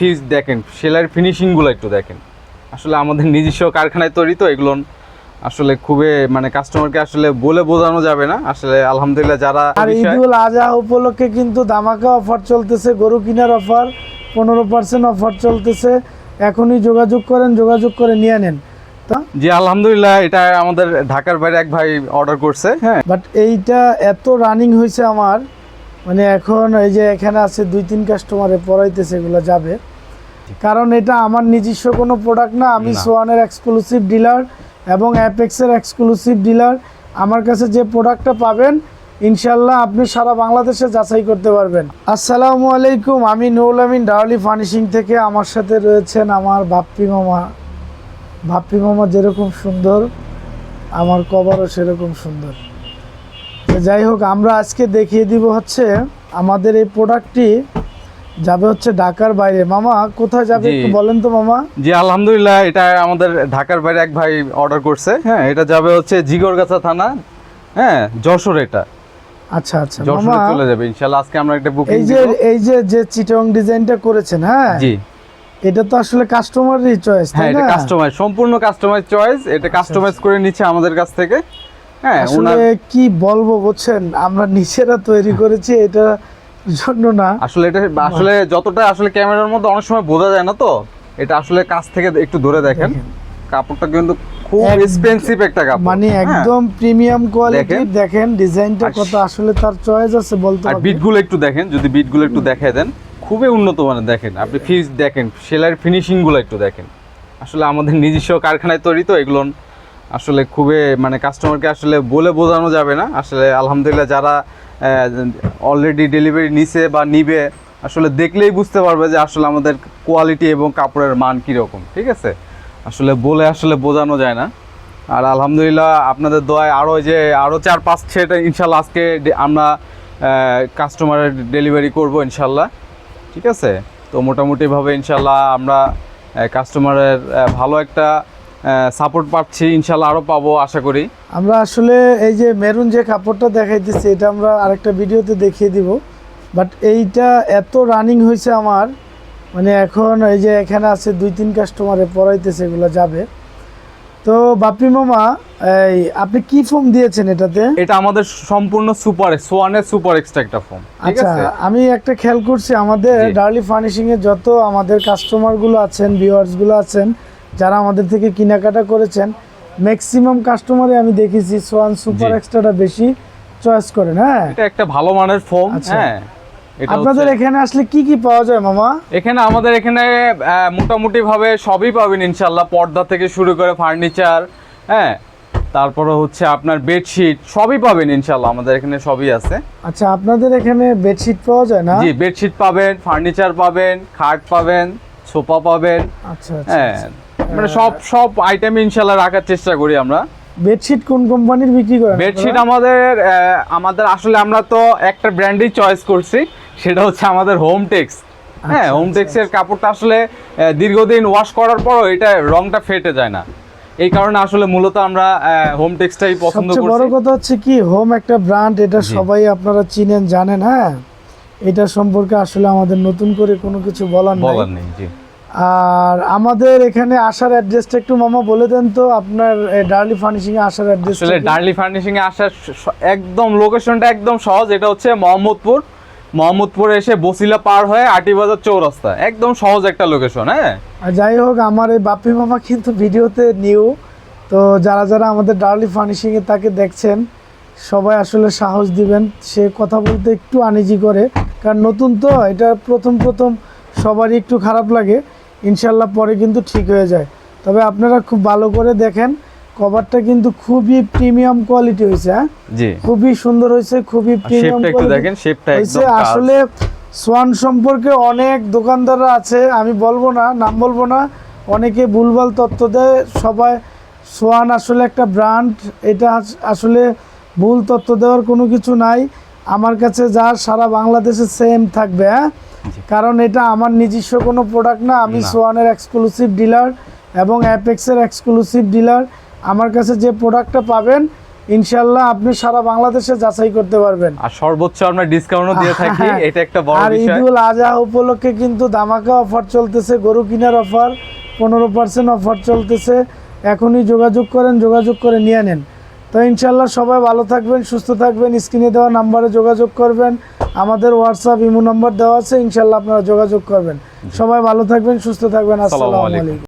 ফিজ দেখেন সেলাইয়ের ফিনিশিংগুলো একটু দেখেন। আসলে আমাদের নিজস্ব কারখানায় তৈরি তো এগুলো আসলে খুবই মানে কাস্টমারকে আসলে বলে বোঝানো যাবে না। আসলে আলহামদুলিল্লাহ যারা আর ঈদুল আজহা উপলক্ষে কিন্তু দামাকা অফার চলতেছে গরু কেনার অফার পনেরো পার্সেন্ট অফার চলতেছে। এখনই যোগাযোগ করেন যোগাযোগ করে নিয়ে নেন। তা? জি আলহামদুলিল্লাহ এটা আমাদের ঢাকার বাইরে এক ভাই অর্ডার করছে হ্যাঁ। বাট এইটা এত রানিং হয়েছে আমার মানে এখন এই যে এখানে আছে দুই তিন কাস্টমারে পড়াইতেছে এগুলো যাবে। কারণ এটা আমার নিজস্ব কোনো প্রোডাক্ট না আমি সোয়ানের এক্সক্লুসিভ ডিলার এবং অ্যাপেক্সের এক্সক্লুসিভ ডিলার আমার কাছে যে প্রোডাক্টটা পাবেন ইনশাল্লাহ আপনি সারা বাংলাদেশে যাচাই করতে পারবেন। আসসালামু আলাইকুম আমি নুরুল আমিন ডাওয়ালি ফার্নিশিং থেকে আমার সাথে রয়েছেন আমার বাপ্পি মামা। বাপ্পি মামা যেরকম সুন্দর আমার কভারও সেরকম সুন্দর। যাই হোক আমরা আজকে দেখিয়ে দিব হচ্ছে আমাদের এই প্রোডাক্টটি যাবে হচ্ছে ঢাকার বাইরে। মামা কোথায় যাবে একটু বলেন তো মামা। জি আলহামদুলিল্লাহ এটা আমাদের ঢাকার বাইরে এক ভাই অর্ডার করছে। হ্যাঁ এটা যাবে হচ্ছে জিগরগাছা থানা হ্যাঁ যশোর এটা। আচ্ছা আচ্ছা। যশোরে মামা চলে যাবে। ইনশাআল্লাহ আজকে আমরা একটা বুকিং এই যে এই যে যে চিটং ডিজাইনটা করেছেন হ্যাঁ? জি। এটা তো আসলে কাস্টমারেরই চয়েস তাই না হ্যাঁ এটা না? কাস্টমাইজ সম্পূর্ণ কাস্টমাইজ চয়েস এটা কাস্টমাইজ করে নিচ্ছে আমাদের কাছ থেকে। হ্যাঁ আসলে কি বলব বুঝছেন? আমরা নিজেরা তৈরি করেছি এটা জন্য না আসলে এটা আসলে যতটা আসলে ক্যামেরার মধ্যে অনেক সময় বোঝা যায় না তো এটা আসলে কাছ থেকে একটু ধরে দেখেন। কাপড়টা কিন্তু খুব এক্সপেন্সিভ একটা কাপড়। মানে হ্যাঁ। একদম প্রিমিয়াম কোয়ালিটির দেখেন। ডিজাইনটা কত আসলে তার চয়েস আছে বলতে আর বিটগুলো একটু দেখেন যদি বিটগুলো একটু দেখায় দেন খুবই উন্নত মানের দেখেন। আপনি ফিজ দেখেন সেলাইয়ের ফিনিশিংগুলো একটু দেখেন। আসলে আমাদের নিজস্ব কারখানায় তৈরি তো এগুলো আসলে খুবই মানে কাস্টমারকে আসলে বলে বোঝানো যাবে না। আসলে আলহামদুলিল্লাহ যারা অলরেডি ডেলিভারি নিছে বা নিবে, আসলে দেখলেই বুঝতে পারবে যে আসলে আমাদের কোয়ালিটি এবং কাপড়ের মান কীরকম, ঠিক আছে? আসলে বলে আসলে বোঝানো যায় না। আর আলহামদুলিল্লাহ আপনাদের দোয়ায় আরও যে আরও চার পাঁচ সেট ইনশাল্লাহ আজকে আমরা কাস্টমারের ডেলিভারি করব ইনশাল্লাহ, ঠিক আছে? তো মোটামুটিভাবে ইনশাল্লাহ আমরা কাস্টমারের ভালো একটা সাপোর্ট পাচ্ছি ইনশাল্লাহ আরও পাবো আশা করি। আমরা আসলে এই যে মেরুন যে কাপড়টা দেখাইতেছি এটা আমরা আরেকটা ভিডিওতে দেখিয়ে দিব। বাট এইটা এত রানিং হয়েছে আমার মানে এখন এই যে এখানে আছে দুই তিন কাস্টমারে পড়াইতেছে এগুলো যাবে। তো বাপি মামা এই আপনি কি ফর্ম দিয়েছেন এটাতে? এটা আমাদের সম্পূর্ণ সুপার সোয়ানের সুপার এক্সট্রা একটা ঠিক আচ্ছা আমি একটা খেয়াল করছি আমাদের ডার্লি ফার্নিশিং এ যত আমাদের কাস্টমারগুলো আছেন ভিউয়ার্সগুলো আছেন যারা আমাদের থেকে কেনাকাটা করেছেন ম্যাক্সিমাম কাস্টমারে আমি দেখেছি সোয়ান সুপার। এক্সট্রাটা বেশি চয়েস করেন হ্যাঁ? এটা একটা ভালো মানের ফর্ম আচ্ছা। হ্যাঁ। আপনাদের এখানে আসলে কি কি পাওয়া যায় মামা? এখানে আমাদের এখানে মোটামুটি ভাবে সবই পাবেন ইনশাল্লাহ পর্দা থেকে শুরু করে ফার্নিচার হ্যাঁ। তারপরে হচ্ছে আপনার বেডশিট সবই পাবেন ইনশাল্লাহ আমাদের এখানে সবই আছে। আচ্ছা আপনাদের এখানে বেডশিট পাওয়া যায় না? জি বেডশিট পাবেন ফার্নিচার পাবেন খাট পাবেন সোফা পাবেন আচ্ছা আচ্ছা হ্যাঁ। মানে সব সব আইটেম ইনশাল্লাহ রাখার চেষ্টা করি আমরা। বেডশিট কোন কোম্পানির বিক্রি করেন? বেডশিট আমাদের আমাদের আসলে আমরা তো একটা ব্র্যান্ডই চয়েস করছি সেটা হচ্ছে আমাদের হোম টেক্স হ্যাঁ আচ্ছা, হোম আচ্ছা, টেক্সের কাপড়টা আসলে দীর্ঘদিন ওয়াশ করার পরও এটা রংটা ফেটে যায় না। এই কারণে আসলে মূলত আমরা হোম টেক্সটাই পছন্দ সবচেয়ে বড় কথা হচ্ছে কি হোম একটা ব্র্যান্ড এটা সবাই আপনারা চিনেন জানেন হ্যাঁ? এটা সম্পর্কে আসলে আমাদের নতুন করে কোনো কিছু বলার নাই। বলার নেই জি। আর আমাদের এখানে আসার অ্যাড্রেসটা একটু মামা বলে দেন তো আপনার ডার্লি ফার্নিশিং এ আসার অ্যাড্রেস আসলে ডার্লি ফার্নিশিং এ আসার একদম লোকেশনটা একদম সহজ এটা হচ্ছে মোহাম্মদপুর। মোহাম্মদপুরে এসে বসিলা পার হয়ে আটি বাজার চৌরাস্তা। একদম সহজ একটা লোকেশন হ্যাঁ? আর যাই হোক আমার এই বাপ্পি মামা কিন্তু ভিডিওতে নিউ তো যারা যারা আমাদের ডার্লি ফার্নিশিং এ তাকে দেখছেন সবাই আসলে সাহস দিবেন। সে কথা বলতে একটু আনিজি করে। কারণ নতুন তো এটা প্রথম প্রথম সবারই একটু খারাপ লাগে। ইনশাল্লাহ পরে কিন্তু ঠিক হয়ে যায়। তবে আপনারা খুব ভালো করে দেখেন কভারটা কিন্তু খুবই প্রিমিয়াম কোয়ালিটি হয়েছে হ্যাঁ? জি। খুবই সুন্দর হয়েছে খুবই প্রিমিয়াম দেখেন শেপটা হয়েছে। একদম আসলে সোয়ান সম্পর্কে অনেক দোকানদাররা আছে আমি বলব না নাম বলব না অনেকে ভুলভাল তথ্য দেয় সবাই সোয়ান আসলে একটা ব্র্যান্ড এটা আসলে ভুল তথ্য দেওয়ার কোনো কিছু নাই। আমার কাছে যা সারা বাংলাদেশে সেম থাকবে হ্যাঁ? কারণ এটা আমার নিজস্ব কোনো প্রোডাক্ট না। আমি সোয়ানের এক্সক্লুসিভ ডিলার এবং অ্যাপেক্সের এক্সক্লুসিভ ডিলার আমার কাছে যে প্রোডাক্টটা পাবেন ইনশাল্লাহ আপনি সারা বাংলাদেশে যাচাই করতে পারবেন। আর সর্বোচ্চ আমরা ডিসকাউন্টও দিয়ে থাকি। এটা একটা বড় বিষয়। আর ঈদুল আজহা উপলক্ষে কিন্তু দামাকা অফার চলতেছে গরু কেনার অফার পনেরো পার্সেন্ট অফার চলতেছে। এখনই যোগাযোগ করেন যোগাযোগ করে নিয়ে নেন। তো ইনশাল্লাহ সবাই ভালো থাকবেন সুস্থ থাকবেন স্ক্রিনে দেওয়া নাম্বারে যোগাযোগ করবেন। আমাদের হোয়াটসঅ্যাপ ইমো নাম্বার দেওয়া আছে ইনশাল্লাহ আপনারা যোগাযোগ করবেন। সবাই ভালো থাকবেন সুস্থ থাকবেন। আসসালামু আলাইকুম।